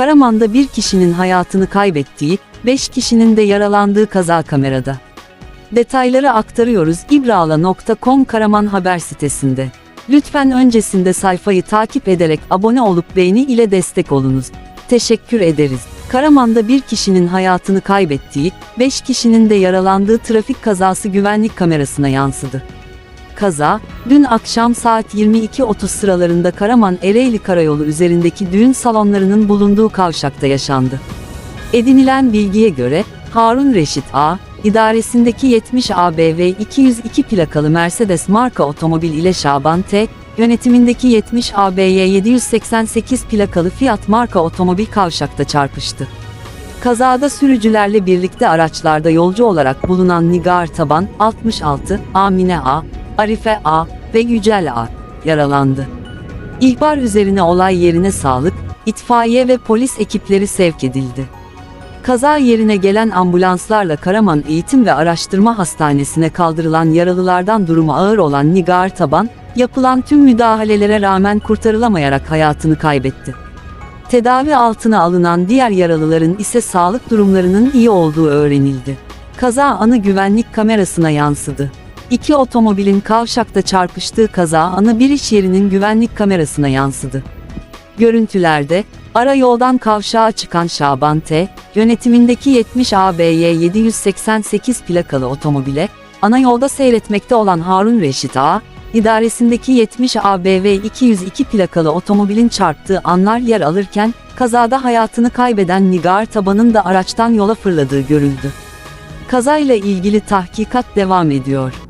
Karaman'da bir kişinin hayatını kaybettiği, 5 kişinin de yaralandığı kaza kamerada. Detayları aktarıyoruz ibrala.com Karaman haber sitesinde. Lütfen öncesinde sayfayı takip ederek abone olup beğeni ile destek olunuz. Teşekkür ederiz. Karaman'da bir kişinin hayatını kaybettiği, 5 kişinin de yaralandığı trafik kazası güvenlik kamerasına yansıdı. Kaza, dün akşam saat 22.30 sıralarında Karaman Ereğli Karayolu üzerindeki düğün salonlarının bulunduğu kavşakta yaşandı. Edinilen bilgiye göre, Harun Reşit A, idaresindeki 70 ABV 202 plakalı Mercedes marka otomobil ile Şaban T, yönetimindeki 70 ABY 788 plakalı Fiat marka otomobil kavşakta çarpıştı. Kazada sürücülerle birlikte araçlarda yolcu olarak bulunan Nigar Taban, 66, Amine A, Arife A ve Yücel A yaralandı. İhbar üzerine olay yerine sağlık, itfaiye ve polis ekipleri sevk edildi. Kaza yerine gelen ambulanslarla Karaman Eğitim ve Araştırma Hastanesi'ne kaldırılan yaralılardan durumu ağır olan Nigar Taban, yapılan tüm müdahalelere rağmen kurtarılamayarak hayatını kaybetti. Tedavi altına alınan diğer yaralıların ise sağlık durumlarının iyi olduğu öğrenildi. Kaza anı güvenlik kamerasına yansıdı. İki otomobilin kavşakta çarpıştığı kaza anı bir iş yerinin güvenlik kamerasına yansıdı. Görüntülerde, ara yoldan kavşağa çıkan Şaban T, yönetimindeki 70 ABY 788 plakalı otomobile, ana yolda seyretmekte olan Harun Reşit A, idaresindeki 70 ABV 202 plakalı otomobilin çarptığı anlar yer alırken, kazada hayatını kaybeden Nigar Taban'ın da araçtan yola fırladığı görüldü. Kazayla ilgili tahkikat devam ediyor.